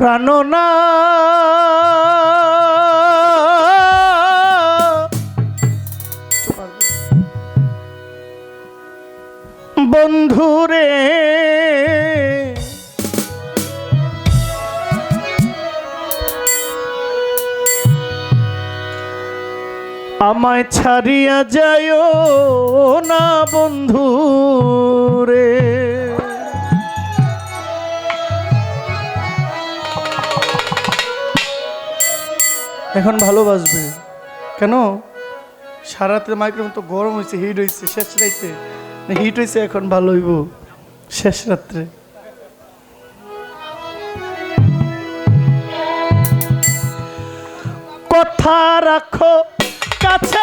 প্রাণনা বন্ধুরে আমায় ছাড়িয়া যায় না বন্ধুরে। রে এখন ভালোবাসবে। কেন? সারাতে মাইক্রোফোন তো গরম হয়েছে হিট হয়েছে শেষ রাইতে। হিট হয়েছে এখন ভালো হইব। শেষ রাত্রে। কথা রাখো, কাছে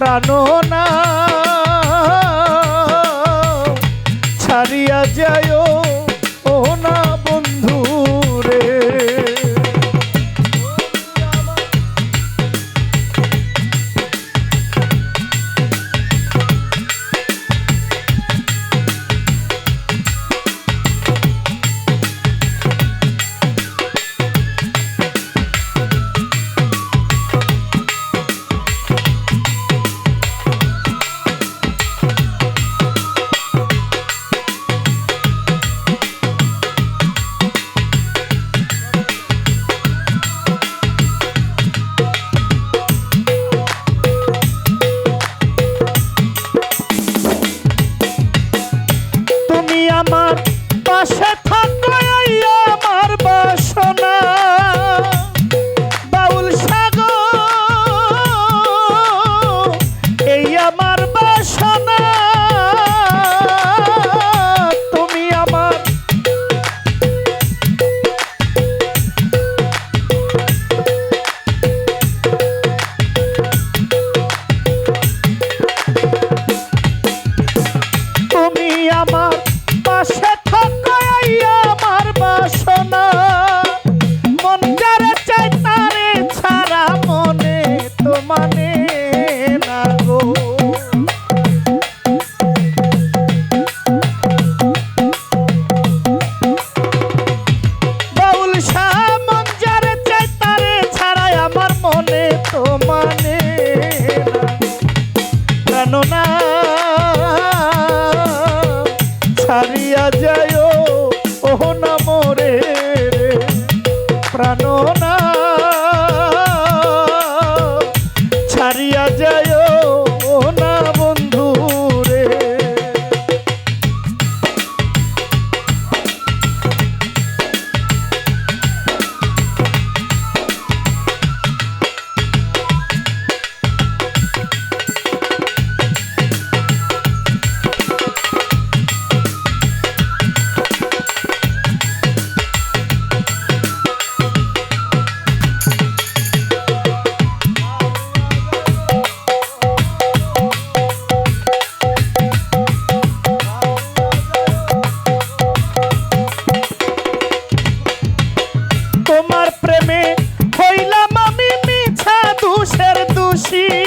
প্রাণ না। আমার পাশে থাক। প্রাণ see.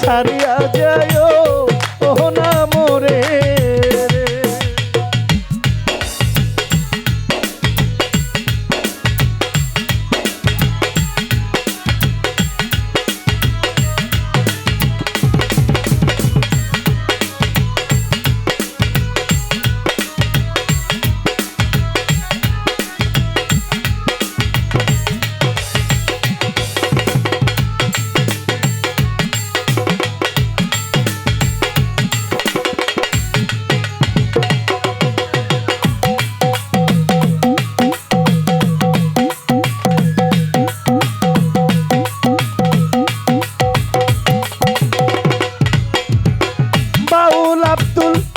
ছাড়িয়া যায় 둘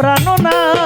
প্রাণনা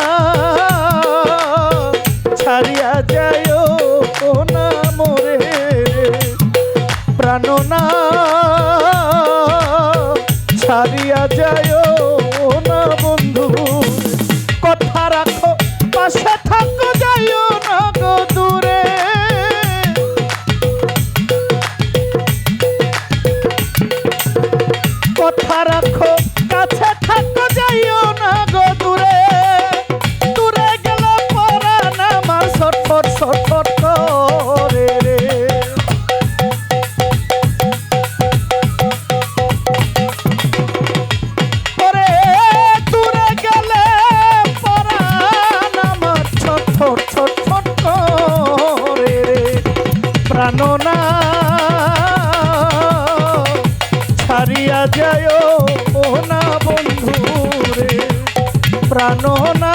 জানো না।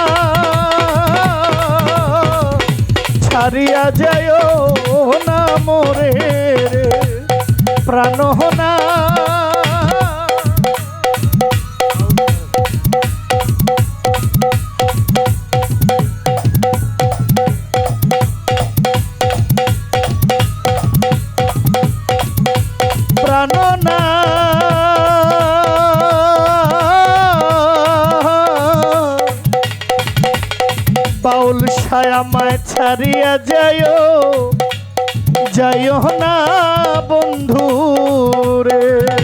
ছাড়িয়া যায় না মোরে প্রাণ না যায় যায় না বন্ধু রে